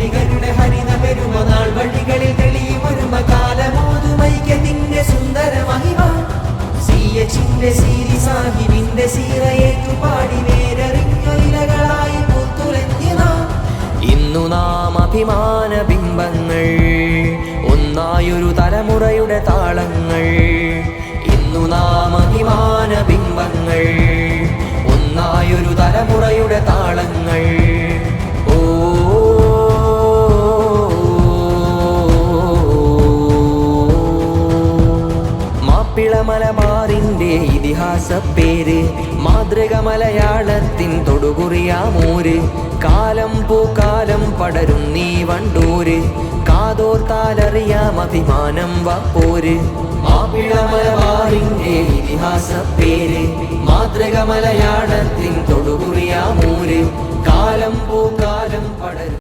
പൂർവികരുടെ ഹരിത പെരുമനാൾ വഴികളിൽ തെളിയും ഒരുമ കാലമോതുമൈക്യത്തിന്റെ സുന്ദര മഹിമ. സിയച്ചിന്റെ സീരി സാഹിബിന്റെ സീറയേറ്റു പാടി വേരറിഞ്ഞൊയിലകളായി പൂത്തുലഞ്ഞു ഇന്നു നാം അഭിമാന ബിംബങ്ങൾ ഒന്നായൊരു തലമുറയുടെ താളങ്ങൾ. ഇന്നു നാം അഭിമാന ബിംബങ്ങൾ. മാപ്പിള മലബാറിന്റെ ഇതിഹാസ പേര് മാതൃക മലയാളത്തിൻ തൊടുകുറിയാമൂര് കാലം പൂക്കാലം പടരും നീ വണ്ടൂര്. കാതോർത്താലറിയാം അഭിമാനം വപ്പോര് മാപ്പിള മലബാറിന്റെ ഇതിഹാസ പേര് മാതൃക മലയാളത്തിൻ